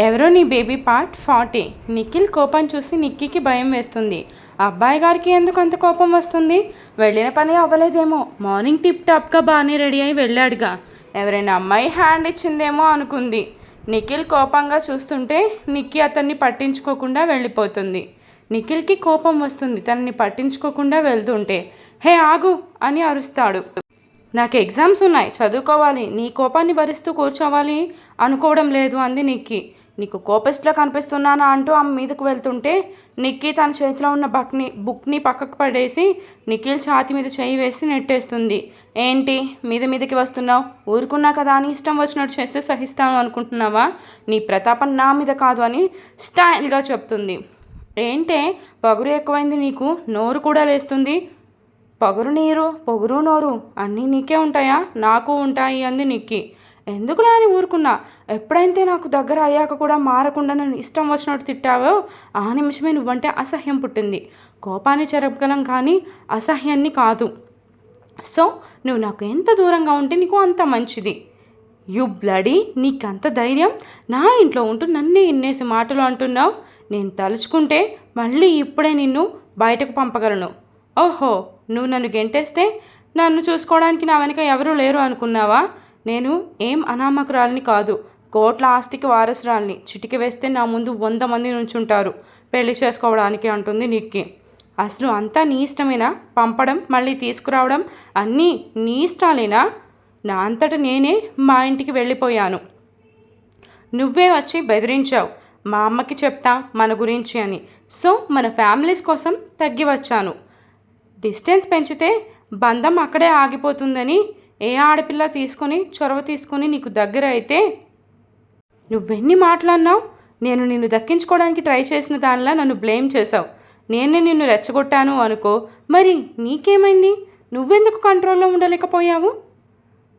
ఎవరో నీ baby part forty. Nikhil కోపం చూసి నిక్కీకి భయం వేస్తుంది. అబ్బాయి గారికి ఎందుకు అంత కోపం వస్తుంది? వెళ్ళిన పని అవ్వలేదేమో. మార్నింగ్ టిప్ టాప్గా బాగానే రెడీ అయి వెళ్ళాడుగా. ఎవరైనా అమ్మాయి హ్యాండ్ ఇచ్చిందేమో అనుకుంది. నిఖిల్ కోపంగా చూస్తుంటే నిక్కి అతన్ని పట్టించుకోకుండా వెళ్ళిపోతుంది. నిఖిల్కి కోపం వస్తుంది తనని పట్టించుకోకుండా వెళ్తుంటే. హే ఆగు అని అరుస్తాడు. నాకు ఎగ్జామ్స్ ఉన్నాయి చదువుకోవాలి నీ కోపాన్ని భరిస్తూ కూర్చోవాలి అనుకోవడం లేదు అంది నిక్కి. నీకు కోపెస్ట్లో కనిపిస్తున్నానా అంటూ ఆమె మీదకు వెళ్తుంటే నిక్కీ తన చేతిలో ఉన్న బక్ని బుక్ని పక్కకు పడేసి నిఖిల్ ఛాతి మీద చేయి వేసి నెట్టేస్తుంది. ఏంటి? మీద మీదకి వస్తున్నావు? ఊరుకున్నా కదా అని ఇష్టం వచ్చినట్టు చేస్తే సహిస్తాను అనుకుంటున్నావా? నీ ప్రతాపం నా మీద కాదు అని స్టైల్గా చెప్తుంది. ఏంటే? పగురు ఎక్కువైంది నీకు? నోరు కూడా లేస్తుంది. పగురు నీరు పొగురు నోరు అన్నీ నీకే ఉంటాయా? నాకు ఉంటాయి అంది నిక్కి. ఎందుకులా అని ఊరుకున్నా. ఎప్పుడైతే నాకు దగ్గర అయ్యాక కూడా మారకుండా నన్ను ఇష్టం వచ్చినట్టు తిట్టావో ఆ నిమిషమే నువ్వంటే అసహ్యం పుట్టింది. కోపాన్ని చెరపగలం కానీ అసహ్యాన్ని కాదు. సో నువ్వు నాకు ఎంత దూరంగా ఉంటే నీకు అంత మంచిది. యు బ్లడీ నీకంత ధైర్యం. నా ఇంట్లో ఉంటూ నన్నే ఇన్నేసి మాటలు అంటున్నావు. నేను తలుచుకుంటే మళ్ళీ ఇప్పుడే నిన్ను బయటకు పంపగలను. ఓహో నువ్వు నన్ను గెంటేస్తే నన్ను చూసుకోవడానికి నా వెనక ఎవరూ లేరు అనుకున్నావా? నేను ఏం అనామకురాలిని కాదు. కోట్ల ఆస్తికి వారసురాలిని. చిటికి వేస్తే నా ముందు వంద మంది నుంచుంటారు. పెళ్ళి చేసుకోవడానికి అంటుంది నిక్కి. అసలు అంతా నీ ఇష్టమేనా? పంపడం మళ్ళీ తీసుకురావడం అన్నీ నీ ఇష్టాలేనా? నా అంతట నేనే మా ఇంటికి వెళ్ళిపోయాను. నువ్వే వచ్చి బెదిరించావు. మా అమ్మకి చెప్తా మన గురించి అని. సో మన ఫ్యామిలీస్ కోసం తగ్గి వచ్చాను. డిస్టెన్స్ పెంచితే బంధం అక్కడే ఆగిపోతుందని ఏ ఆడపిల్ల తీసుకొని చొరవ తీసుకొని నీకు దగ్గర అయితే నువ్వెన్ని మాట్లాడినావు నేను నిన్ను దక్కించుకోవడానికి ట్రై చేసిన దానిలా నన్ను బ్లేమ్ చేశావు. నేనే నిన్ను రెచ్చగొట్టాను అనుకో. మరి నీకేమైంది? నువ్వెందుకు కంట్రోల్లో ఉండలేకపోయావు?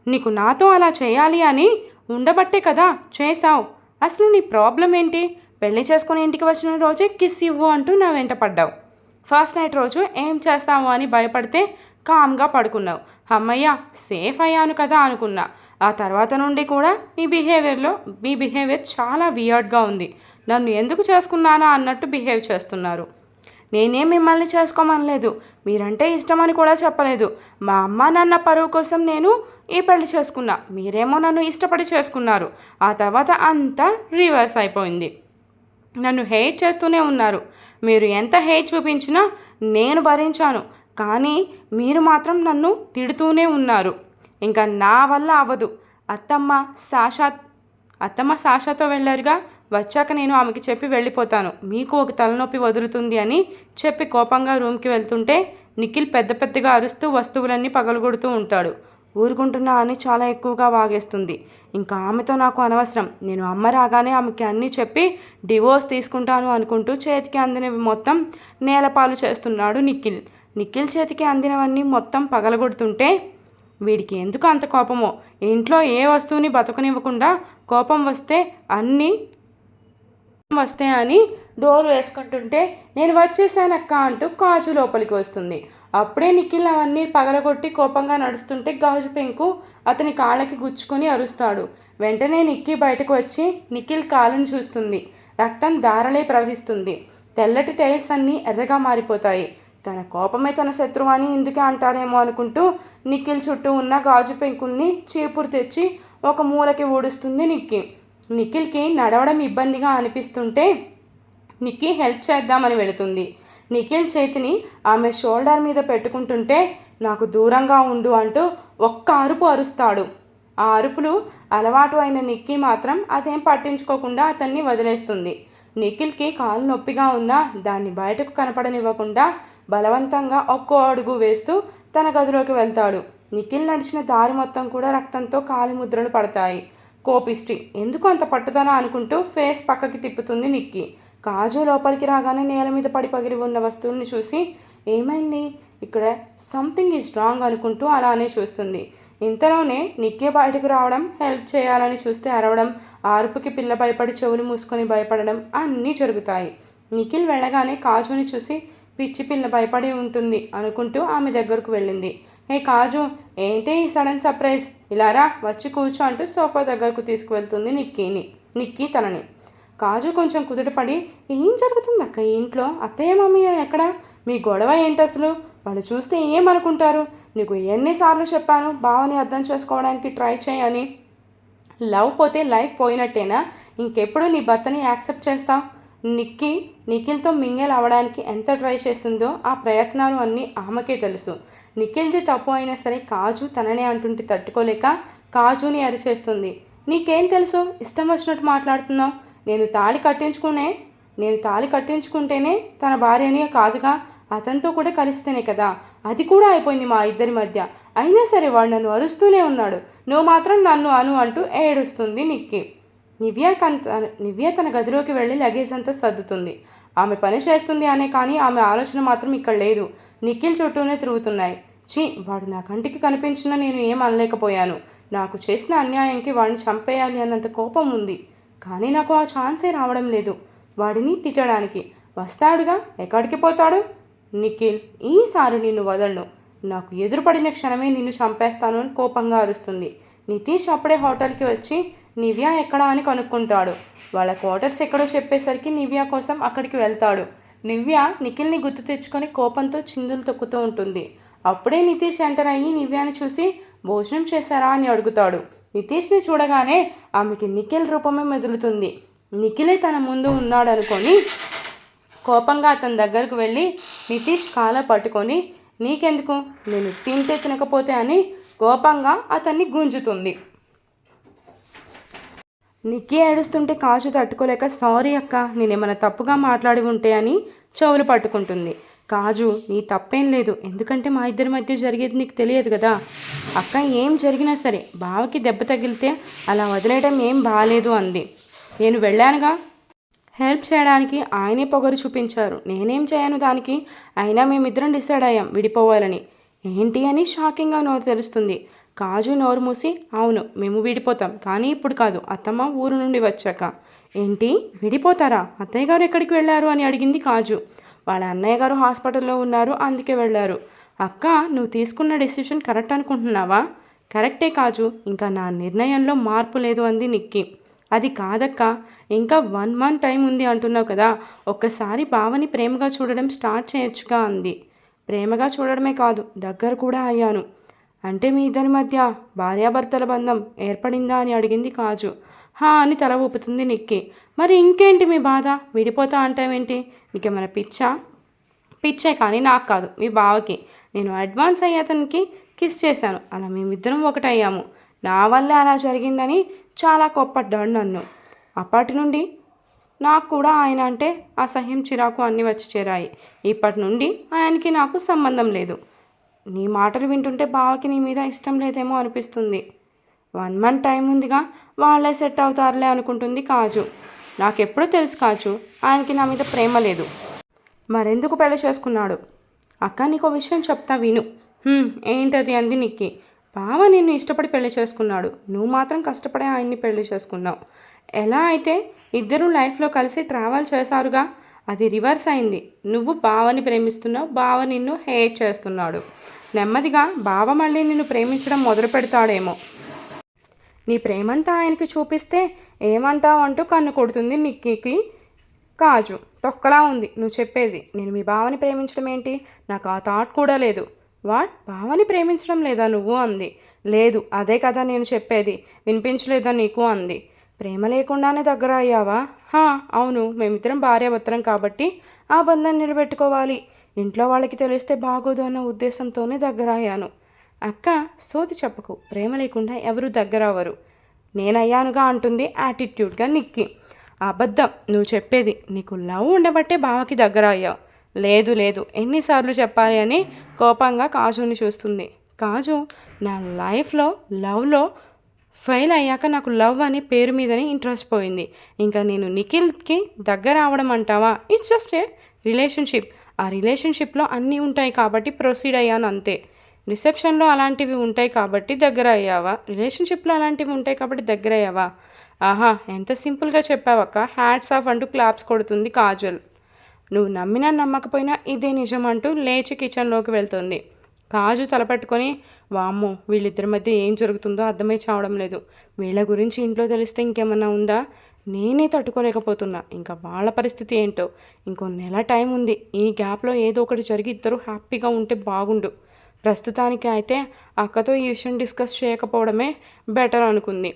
నీకు నాతో అలా చేయాలి అని ఉండబట్టే కదా చేశావు. అసలు నీ ప్రాబ్లం ఏంటి? పెళ్ళి చేసుకుని ఇంటికి వచ్చిన రోజే కిస్ ఇవ్వు అంటూ నా వెంట పడ్డావు. ఫస్ట్ నైట్ రోజు ఏం చేస్తావు అని భయపడితే కామ్గా పడుకున్నావు. అమ్మయ్య సేఫ్ అయ్యాను కదా అనుకున్నా. ఆ తర్వాత నుండి కూడా మీ బిహేవియర్లో మీ బిహేవియర్ చాలా వియర్డ్గా ఉంది. నన్ను ఎందుకు చేసుకున్నానా అన్నట్టు బిహేవ్ చేస్తున్నారు. నేనేం మిమ్మల్ని చేసుకోమనలేదు. మీరంటే ఇష్టమని కూడా చెప్పలేదు. మా అమ్మ నాన్న పరువు కోసం నేను ఈ పెళ్ళి చేసుకున్నా. మీరేమో నన్ను ఇష్టపడి చేసుకున్నారు. ఆ తర్వాత అంతా రివర్స్ అయిపోయింది. నన్ను హెయిట్ చేస్తూనే ఉన్నారు. మీరు ఎంత హెయిట్ చూపించినా నేను భరించాను. కానీ మీరు మాత్రం నన్ను తిడుతూనే ఉన్నారు. ఇంకా నా వల్ల అవ్వదు. అత్తమ్మ సాషా అత్తమ్మ సాషాతో వెళ్ళారుగా. వచ్చాక నేను ఆమెకి చెప్పి వెళ్ళిపోతాను. మీకు ఒక తలనొప్పి వదులుతుంది అని చెప్పి కోపంగా రూమ్కి వెళ్తుంటే నిఖిల్ పెద్ద పెద్దగా అరుస్తూ వస్తువులన్నీ పగలగొడుతూ ఉంటాడు. ఊరుకుంటున్నా అని చాలా ఎక్కువగా వాగేస్తుంది. ఇంకా ఆమెతో నాకు అనవసరం. నేను అమ్మ రాగానే ఆమెకి అన్నీ చెప్పి డివోర్స్ తీసుకుంటాను అనుకుంటూ చేతికి అందినవి మొత్తం నేలపాలు చేస్తున్నాడు నిఖిల్. నిఖిల్ చేతికి అందినవన్నీ మొత్తం పగలగొడుతుంటే వీడికి ఎందుకు అంత కోపమో? ఇంట్లో ఏ వస్తువుని బతకనివ్వకుండా కోపం వస్తే అన్నీ వస్తే అని డోర్ వేసుకుంటుంటే నేను వచ్చేసానక్క అంటూ కాజు లోపలికి వస్తుంది. అప్పుడే నిఖిల్ అవన్నీ పగలగొట్టి కోపంగా నడుస్తుంటే గాజు పెంకు అతని కాళ్ళకి గుచ్చుకొని అరుస్తాడు. వెంటనే నిక్కి బయటకు వచ్చి నిఖిల్ కాలును చూస్తుంది. రక్తం ధారలే ప్రవహిస్తుంది. తెల్లటి టైల్స్ అన్నీ ఎర్రగా మారిపోతాయి. తన కోపమే తన శత్రువు అని ఇందుకే అంటారేమో అనుకుంటూ నిఖిల్ చుట్టూ ఉన్న గాజు పెంకుల్ని చీపురు తెచ్చి ఒక మూలకి ఊడుస్తుంది నిక్కి. నిఖిల్కి నడవడం ఇబ్బందిగా అనిపిస్తుంటే నిక్కి హెల్ప్ చేద్దామని వెళుతుంది. నిఖిల్ చేతిని ఆమె షోల్డర్ మీద పెట్టుకుంటుంటే నాకు దూరంగా ఉండు అంటూ ఒక్క అరుపు అరుస్తాడు. ఆ అరుపులు అలవాటు అయిన నిక్కీ మాత్రం అదేం పట్టించుకోకుండా అతన్ని వదిలేస్తుంది. నిఖిల్కి కాలు నొప్పిగా ఉన్నా దాన్ని బయటకు కనపడనివ్వకుండా బలవంతంగా ఒక్కో అడుగు వేస్తూ తన గదిలోకి వెళ్తాడు. నిఖిల్ నడిచిన దారి మొత్తం కూడా రక్తంతో కాలి ముద్రలు పడతాయి. కోపిష్టి ఎందుకు అంత పట్టుదల అనుకుంటూ ఫేస్ పక్కకి తిప్పుతుంది నిక్కి. కాజు లోపలికి రాగానే నేల మీద పడి పగిలి ఉన్న వస్తువుల్ని చూసి ఏమైంది? ఇక్కడ సంథింగ్ ఈజ్ రాంగ్ అనుకుంటూ అలానే చూస్తుంది. ఇంతలోనే నిక్కే బయటకు రావడం హెల్ప్ చేయాలని చూస్తే అరవడం ఆర్పుకి పిల్ల భయపడి చెవులు మూసుకొని భయపడడం అన్నీ జరుగుతాయి. నిఖిల్ వెళ్ళగానే కాజుని చూసి పిచ్చి పిల్ల భయపడి ఉంటుంది అనుకుంటూ ఆమె దగ్గరకు వెళ్ళింది. హే కాజు ఏంటి ఈ సడన్ సర్ప్రైజ్? ఇలారా వచ్చి కూర్చో అంటూ సోఫా దగ్గరకు తీసుకువెళ్తుంది నిక్కీని. నిక్కీ తనని. కాజు కొంచెం కుదుటపడి ఏం జరుగుతుంది అక్క ఇంట్లో? అత్తయ్య మమ్మీ ఎక్కడ? మీ గొడవ ఏంటి అసలు వాళ్ళు చూస్తే ఏమనుకుంటారు? నీకు ఎన్నిసార్లు చెప్పాను భావని అర్థం చేసుకోవడానికి ట్రై చేయని లవ్ పోతే లైఫ్ పోయినట్టేనా? ఇంకెప్పుడు నీ భర్తని యాక్సెప్ట్ చేస్తావు? నిక్కి నిఖిల్తో మింగేల్ అవ్వడానికి ఎంత ట్రై చేస్తుందో ఆ ప్రయత్నాలు అన్నీ ఆమెకే తెలుసు. నిఖిల్ది తప్పు అయినా సరే కాజు తననే అంటుంటే తట్టుకోలేక కాజుని అరిచేస్తుంది. నీకేం తెలుసు? ఇష్టం వచ్చినట్టు మాట్లాడుతున్నావు. నేను తాళి కట్టించుకునే నేను తాళి కట్టించుకుంటేనే తన భార్యని కాదుగా? అతనితో కూడా కలిస్తేనే కదా. అది కూడా అయిపోయింది మా ఇద్దరి మధ్య. అయినా సరే వాడు నన్ను అరుస్తూనే ఉన్నాడు. నువ్వు మాత్రం నన్ను అను అంటూ ఏడుస్తుంది నిక్కి. నివ్య కంత నివ్య తన గదిలోకి వెళ్ళి లగేజ్ అంతా సర్దుతుంది. ఆమె పని చేస్తుంది అనే కానీ ఆమె ఆలోచన మాత్రం ఇక్కడ లేదు. నిఖిల్ చుట్టూనే తిరుగుతున్నాయి. చీ వాడు నా కంటికి కనిపించినా నేను ఏం అనలేకపోయాను. నాకు చేసిన అన్యాయంకి వాడిని చంపేయాలి అన్నంత కోపం ఉంది. కానీ నాకు ఆ ఛాన్సే రావడం లేదు. వాడిని తిట్టడానికి. వస్తాడుగా? ఎక్కడికి పోతాడు? నిఖిల్ ఈసారి నిన్ను వదలను. నాకు ఎదురుపడిన క్షణమే నిన్ను చంపేస్తాను అని కోపంగా అరుస్తుంది. నితీష్ అప్పుడే హోటల్కి వచ్చి నివ్య ఎక్కడా అని కనుక్కుంటాడు. వాళ్ళ క్వార్టర్స్ ఎక్కడో చెప్పేసరికి నివ్య కోసం అక్కడికి వెళ్తాడు. నివ్య నిఖిల్ని గుర్తు తెచ్చుకొని కోపంతో చిందులు తొక్కుతూ ఉంటుంది. అప్పుడే నితీష్ ఎంటర్ అయ్యి నివ్యాని చూసి భోజనం చేశారా? అని అడుగుతాడు. నితీష్ని చూడగానే ఆమెకి నిఖిల్ రూపమే మెదులుతుంది. నిఖిలే తన ముందు ఉన్నాడు అనుకొని కోపంగా అతని దగ్గరకు వెళ్ళి నితీష్ కాల పట్టుకొని నీకెందుకు? నేను తింటే తినకపోతే అని కోపంగా అతన్ని గుంజుతుంది. నిక్కీ ఏడుస్తుంటే కాజు తట్టుకోలేక సారీ అక్క నేనేమైనా తప్పుగా మాట్లాడి ఉంటే అని చెవులు పట్టుకుంటుంది. కాజు నీ తప్పేం లేదు. ఎందుకంటే మా ఇద్దరి మధ్య జరిగేది నీకు తెలియదు కదా. అక్క ఏం జరిగినా సరే బావకి దెబ్బ తగిలితే అలా వదిలేయడం ఏం బాగాలేదు అంది. నేను వెళ్ళానుగా. హెల్ప్ చేయడానికి ఆయనే పొగరు చూపించారు. నేనేం చేయను దానికి? అయినా మేమిద్దరం డిసైడ్ అయ్యాం విడిపోవాలని. ఏంటి అని షాకింగ్గా నోరు తెలుస్తుంది కాజు నోరు మూసి అవును మేము విడిపోతాం కానీ ఇప్పుడు కాదు అత్తమ్మ ఊరు నుండి వచ్చాక. ఏంటి? విడిపోతారా? అత్తయ్య గారు ఎక్కడికి వెళ్ళారు అని అడిగింది కాజు. వాళ్ళ అన్నయ్య గారు హాస్పిటల్లో ఉన్నారు అందుకే వెళ్ళారు. అక్క నువ్వు తీసుకున్న డెసిషన్ కరెక్ట్ అనుకుంటున్నావా? కరెక్టే కాజు ఇంకా నా నిర్ణయంలో మార్పు లేదు అంది నిక్కి. అది కాదక్క. ఇంకా వన్ మంత్ టైం ఉంది అంటున్నావు కదా. ఒక్కసారి బావని ప్రేమగా చూడడం స్టార్ట్ చేయొచ్చుగా అంది. ప్రేమగా చూడడమే కాదు దగ్గర కూడా అయ్యాను. అంటే మీ ఇద్దరి మధ్య భార్యాభర్తల బంధం ఏర్పడిందా అని అడిగింది కాజు. హా అని తల ఊపుతుంది నిక్కి. మరి ఇంకేంటి మీ బాధ? విడిపోతా అంటావేంటి నీకేమైనా పిచ్చా? పిచ్చే కానీ నాకు కాదు మీ బావకి. నేను అడ్వాన్స్ అయ్యి అతనికి కిస్ చేశాను. అలా మేమిద్దరం ఒకటయ్యాము. నా వల్లే అలా జరిగిందని చాలా కోప్పడ్డాడు నన్ను. అప్పటి నుండి నాకు కూడా ఆయన అంటే అసహ్యం చిరాకు అన్నీ వచ్చి చేరాయి. ఇప్పటి నుండి ఆయనకి నాకు సంబంధం లేదు. నీ మాటలు వింటుంటే బావకి నీ మీద ఇష్టం లేదేమో అనిపిస్తుంది. వన్ మంత్ టైం ఉందిగా వాళ్ళే సెట్ అవుతారులే అనుకుంటుంది కాజు. నాకెప్పుడూ తెలుసు కాజు ఆయనకి నా మీద ప్రేమ లేదు. మరెందుకు పెళ్ళి చేసుకున్నాడు? అక్క నీకు విషయం చెప్తా విను. ఏంటది అంది నిక్కి. బావ నిన్ను ఇష్టపడి పెళ్ళి చేసుకున్నాడు. నువ్వు మాత్రం కష్టపడే ఆయన్ని పెళ్ళి చేసుకున్నావు. ఎలా అయితే ఇద్దరు లైఫ్లో కలిసి ట్రావెల్ చేశారుగా అది రివర్స్ అయింది. నువ్వు బావని ప్రేమిస్తున్నావు బావ నిన్ను హేట్ చేస్తున్నాడు. నెమ్మదిగా బావ మళ్ళీ నిన్ను ప్రేమించడం మొదలు పెడతాడేమో. నీ ప్రేమంతా ఆయనకి చూపిస్తే ఏమంటావు అంటూ కన్ను కొడుతుంది నిక్కీకి కాజు. తొక్కలా ఉంది. నువ్వు చెప్పేది నేను మీ బావని ప్రేమించడం ఏంటి? నాకు ఆ థాట్ కూడా లేదు. వాట్? బావని ప్రేమించడం లేదా నువ్వు? అంది. లేదు అదే కదా నేను చెప్పేది. వినిపించలేదా నీకు? అంది. ప్రేమ లేకుండానే దగ్గర అయ్యావా? హా అవును మేమిద్దరం భార్యాభర్తలం కాబట్టి ఆ బంధం నిలబెట్టుకోవాలి. ఇంట్లో వాళ్ళకి తెలిస్తే బాగోదు అన్న ఉద్దేశంతోనే దగ్గర అయ్యాను. అక్క సోది చెప్పకు ప్రేమ లేకుండా ఎవరు దగ్గర అవ్వరు. నేనయ్యానుగా అంటుంది యాటిట్యూడ్గా నిక్కి. అబద్ధం నువ్వు చెప్పేది నీకు లవ్ ఉండబట్టే బావకి దగ్గర అయ్యావు. లేదు లేదు. ఎన్నిసార్లు చెప్పాలి అని కోపంగా కాజుని చూస్తుంది. కాజు నా లైఫ్లో లవ్లో ఫెయిల్ అయ్యాక నాకు లవ్ అని పేరు మీదనే ఇంట్రెస్ట్ పోయింది. ఇంకా నేను నిఖిల్కి దగ్గర అవడం అంటావా? ఇట్స్ జస్ట్ ఏ రిలేషన్షిప్ ఆ రిలేషన్షిప్లో అన్నీ ఉంటాయి కాబట్టి ప్రొసీడ్ అయ్యాను అంతే. రిసెప్షన్లో అలాంటివి ఉంటాయి కాబట్టి దగ్గర అయ్యావా? రిలేషన్షిప్లో అలాంటివి ఉంటాయి కాబట్టి దగ్గర అయ్యావా? ఆహా ఎంత సింపుల్గా చెప్పావక్క. హ్యాట్స్ ఆఫ్ అంటూ క్లాప్స్ కొడుతుంది కాజల్. నువ్వు నమ్మినా నమ్మకపోయినా ఇదే నిజం అంటూ లేచి కిచెన్లోకి వెళ్తుంది. కాజు తలపెట్టుకొని వామ్మో వీళ్ళిద్దరి మధ్య ఏం జరుగుతుందో అర్థమై చావడం లేదు. వీళ్ళ గురించి ఇంట్లో తెలిస్తే ఇంకేమన్నా ఉందా? నేనే తట్టుకోలేకపోతున్నా. ఇంకా వాళ్ళ పరిస్థితి ఏంటో? ఇంకో నెల టైం ఉంది. ఈ గ్యాప్లో ఏదో ఒకటి జరిగి ఇద్దరు హ్యాపీగా ఉంటే బాగుండు. ప్రస్తుతానికి అయితే అక్కతో ఈ విషయం డిస్కస్ చేయకపోవడమే బెటర్ అనుకుంది.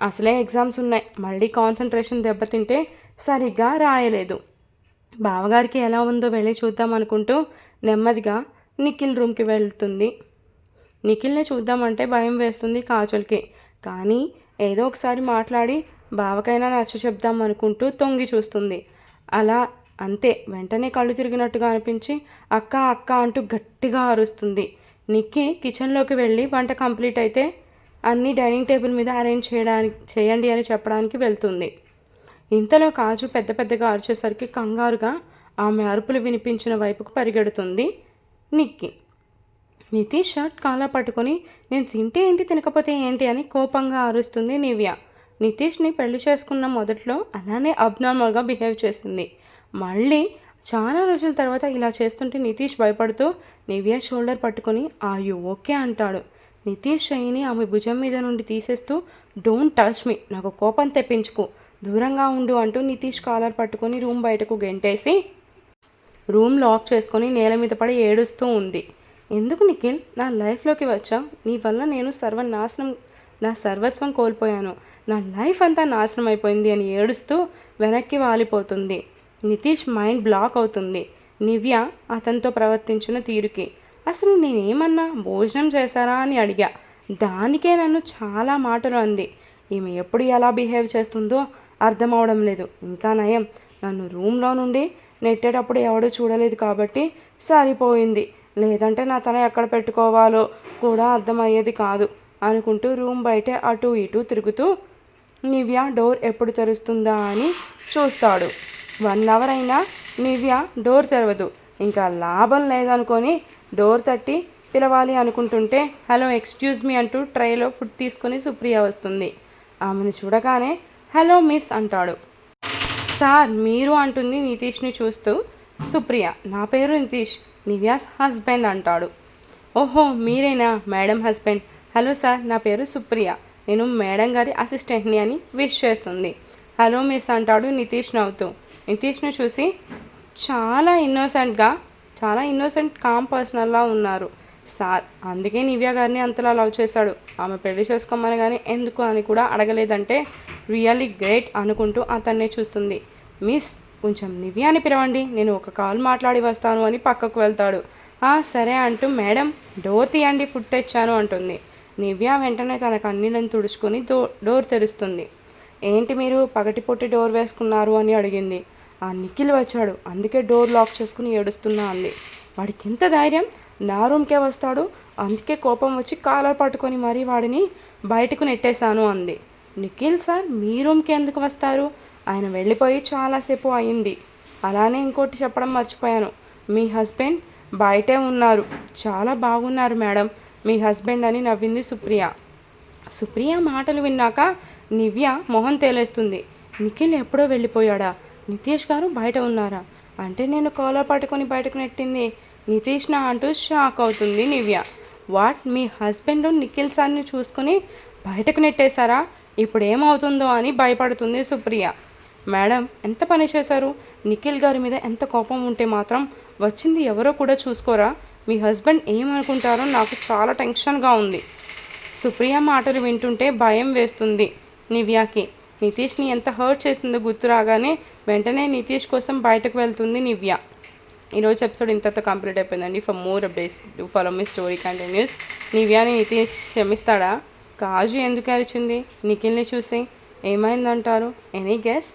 అసలే ఎగ్జామ్స్ ఉన్నాయి. మళ్ళీ కాన్సన్ట్రేషన్ దెబ్బతింటే సరిగ్గా రాయలేదు. బావగారికి ఎలా ఉందో వెళ్ళి చూద్దాం అనుకుంటూ నెమ్మదిగా నిఖిల్ రూమ్కి వెళ్తుంది. నిఖిల్ని చూద్దామంటే భయం వేస్తుంది కాజల్కి. కానీ ఏదో ఒకసారి మాట్లాడి బావకైనా నచ్చ చెప్దాం అనుకుంటూ తొంగి చూస్తుంది. అలా అంతే వెంటనే కళ్ళు తిరిగినట్టుగా అనిపించి అక్క అక్క అంటూ గట్టిగా అరుస్తుంది. నిక్కి కిచెన్లోకి వెళ్ళి వంట కంప్లీట్ అయితే అన్నీ డైనింగ్ టేబుల్ మీద అరేంజ్ చేయడానికి చేయండి అని చెప్పడానికి వెళ్తుంది. ఇంతలో కాజు పెద్ద పెద్దగా అరిచేసరికి కంగారుగా ఆమె అరుపులు వినిపించిన వైపుకు పరిగెడుతుంది. నిక్కి. నితీష్ షర్ట్ కాలా పట్టుకొని నేను తింటే ఏంటి తినకపోతే ఏంటి? అని కోపంగా అరుస్తుంది నివ్య. నితీష్ని పెళ్ళి చేసుకున్న మొదట్లో అలానే అబ్నార్మల్గా బిహేవ్ చేసింది. మళ్ళీ చాలా రోజుల తర్వాత ఇలా చేస్తుంటే నితీష్ భయపడుతూ నివ్య షోల్డర్ పట్టుకొని ఆ ఓకే అంటాడు. నితీష్ షైని ఆమె భుజం మీద నుండి తీసేస్తూ డోంట్ టచ్ మీ నాకు కోపం తెప్పించుకు. దూరంగా ఉండు అంటూ నితీష్ కాలర్ పట్టుకొని రూమ్ బయటకు గెంటేసి రూమ్ లాక్ చేసుకొని నేల మీద పడి ఏడుస్తూ ఉంది. ఎందుకు నిఖిల్? నా లైఫ్లోకి వచ్చా? నీ వల్ల నేను సర్వనాశనం నా సర్వస్వం కోల్పోయాను. నా లైఫ్ అంతా నాశనం అయిపోయింది అని ఏడుస్తూ వెనక్కి వాలిపోతుంది. నితీష్ మైండ్ బ్లాక్ అవుతుంది. నివ్య అతనితో ప్రవర్తించిన తీరుకి. అసలు నేనేమన్నా భోజనం చేశారా? అని అడిగా. దానికే నన్ను చాలా మాటలు అంది. ఈమె ఎప్పుడు ఎలా బిహేవ్ చేస్తుందో అర్థం లేదు. ఇంకా నయం. నన్ను రూమ్లో నుండి నెట్టేటప్పుడు ఎవడూ చూడలేదు కాబట్టి సరిపోయింది. లేదంటే నా తల ఎక్కడ పెట్టుకోవాలో కూడా అర్థమయ్యేది కాదు అనుకుంటూ రూమ్ బయటే అటు ఇటు తిరుగుతూ నివ్య డోర్ ఎప్పుడు తెరుస్తుందా అని చూస్తాడు. వన్ అవర్ అయినా నివ్య డోర్ తెరవదు. ఇంకా లాభం లేదనుకొని డోర్ తట్టి పిలవాలి అనుకుంటుంటే హలో ఎక్స్క్యూజ్ మీ అంటూ ట్రైలో ఫుడ్ తీసుకొని సుప్రియ వస్తుంది. ఆమెను చూడగానే హలో మిస్ అంటాడు. సార్ మీరు అంటుంది నితీష్ని చూస్తూ. సుప్రియ నా పేరు నితీష్ నివ్యాస్ హస్బెండ్ అంటాడు. ఓహో మీరేనా? Madam husband. హలో సార్ నా పేరు సుప్రియ. నేను మేడం గారి అసిస్టెంట్ని అని విష్ చేస్తుంది. హలో మిస్ అంటాడు నితీష్ నవ్వుతూ. నితీష్ని చూసి చాలా ఇన్నోసెంట్గా చాలా ఇన్నోసెంట్ కామ్ పర్సనల్లా ఉన్నారు. సార్ అందుకే నివ్య గారిని అంతలా లవ్ చేశాడు. ఆమె పెళ్ళి చేసుకోమని కానీ ఎందుకు అని కూడా అడగలేదంటే రియల్లీ గ్రేట్ అనుకుంటూ అతన్నే చూస్తుంది. మిస్ కొంచెం నివ్యాని పిలవండి. నేను ఒక కాల్ మాట్లాడి వస్తాను అని పక్కకు వెళ్తాడు. సరే అంటూ మేడం డోర్ తీయండి ఫుడ్ తెచ్చాను అంటుంది. నివ్య వెంటనే తన కన్నీళ్ళని తుడుచుకొని దో డోర్ తెరుస్తుంది. ఏంటి మీరు పగటిపొట్టి డోర్ వేసుకున్నారు అని అడిగింది. ఆ నిఖిల్ వచ్చాడు. అందుకే డోర్ లాక్ చేసుకుని ఏడుస్తున్నా అంది. వాడికి ఇంత ధైర్యం? నా రూమ్కే వస్తాడు. అందుకే కోపం వచ్చి కాలర్ పట్టుకొని మరీ వాడిని బయటకు నెట్టేశాను అంది. నిఖిల్ సార్ మీ రూమ్కి ఎందుకు వస్తారు? ఆయన వెళ్ళిపోయి చాలాసేపు అయింది. అలానే ఇంకోటి చెప్పడం మర్చిపోయాను. మీ హస్బెండ్ బయటే ఉన్నారు. చాలా బాగున్నారు మేడం. మీ హస్బెండ్ అని నవ్వింది సుప్రియ. సుప్రియ మాటలు విన్నాక నివ్య మొహం తేలేస్తుంది. నిఖిల్ ఎప్పుడో వెళ్ళిపోయాడా? నితీష్ గారు బయట ఉన్నారా? అంటే నేను కాలర్ పట్టుకొని బయటకు నెట్టింది నితీష్ నా అంటూ షాక్ అవుతుంది Nivya. What? Me husband Nikhil సార్ని చూసుకొని బయటకు నెట్టేశారా? ఇప్పుడు ఏమవుతుందో అని భయపడుతుంది సుప్రియ. మేడం ఎంత పని చేశారు? నిఖిల్ గారి మీద ఎంత కోపం ఉంటే మాత్రం వచ్చింది ఎవరో కూడా చూసుకోరా? మీ హస్బెండ్ ఏమనుకుంటారో నాకు చాలా టెన్షన్గా ఉంది. సుప్రియ మాటలు వింటుంటే భయం వేస్తుంది నివ్యాకి. నితీష్ని ఎంత హర్ట్ చేసిందో గుర్తు రాగానే వెంటనే నితీష్ కోసం బయటకు వెళ్తుంది నివ్య. ఈరోజు ఎపిసోడ్ ఇంతతో కంప్లీట్ అయిపోయిందండి. For more updates to follow me story continues నివ్యాని Nitish క్షమిస్తాడా? కాజు ఎందుకు అరిచింది? నిఖిల్ని చూసి ఏమైందంటారు? Any guess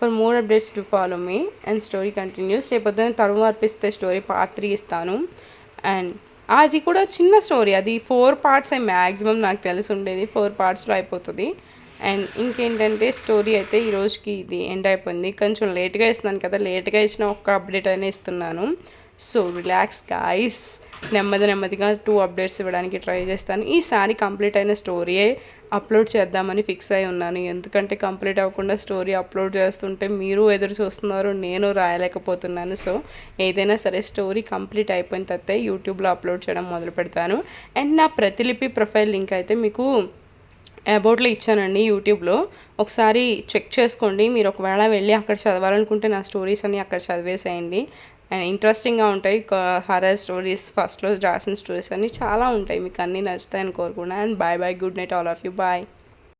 for more updates to follow me and story continues రేపొద్దున తరువు అర్పిస్తే స్టోరీ పార్ట్ త్రీ ఇస్తాను. అండ్ అది కూడా చిన్న స్టోరీ అది ఫోర్ పార్ట్స్ మ్యాక్సిమం నాకు తెలిసి ఉండేది. ఫోర్ పార్ట్స్లో అయిపోతుంది. అండ్ ఇంకేంటంటే స్టోరీ అయితే ఈ రోజుకి ఇది ఎండ్ అయిపోయింది. కొంచెం లేట్గా ఇస్తున్నాను కదా లేట్గా ఇచ్చిన ఒక్క అప్డేట్ అయినా ఇస్తున్నాను. సో రిలాక్స్ గాయస్ నెమ్మది నెమ్మదిగా టూ అప్డేట్స్ ఇవ్వడానికి ట్రై చేస్తాను. ఈసారి కంప్లీట్ అయిన స్టోరీయే అప్లోడ్ చేద్దామని ఫిక్స్ అయి ఉన్నాను. ఎందుకంటే కంప్లీట్ అవ్వకుండా స్టోరీ అప్లోడ్ చేస్తుంటే మీరు ఎదురు చూస్తున్నారు నేను రాయలేకపోతున్నాను. సో ఏదైనా సరే స్టోరీ కంప్లీట్ అయిపోయిన తర్వాత యూట్యూబ్లో అప్లోడ్ చేయడం మొదలు పెడతాను అండ్ నా ప్రతిలిపి ప్రొఫైల్ లింక్ అయితే మీకు అబౌట్లో ఇచ్చానండి యూట్యూబ్లో. ఒకసారి చెక్ చేసుకోండి మీరు ఒకవేళ వెళ్ళి అక్కడ చదవాలనుకుంటే నా స్టోరీస్ అన్నీ అక్కడ చదివేసేయండి. అండ్ ఇంట్రెస్టింగ్గా ఉంటాయి హరర్ స్టోరీస్ ఫస్ట్లో రాసిన స్టోరీస్ అన్నీ చాలా ఉంటాయి మీకు అన్నీ నచ్చుతాయని కోరుకున్నాను and bye bye good night all of you bye.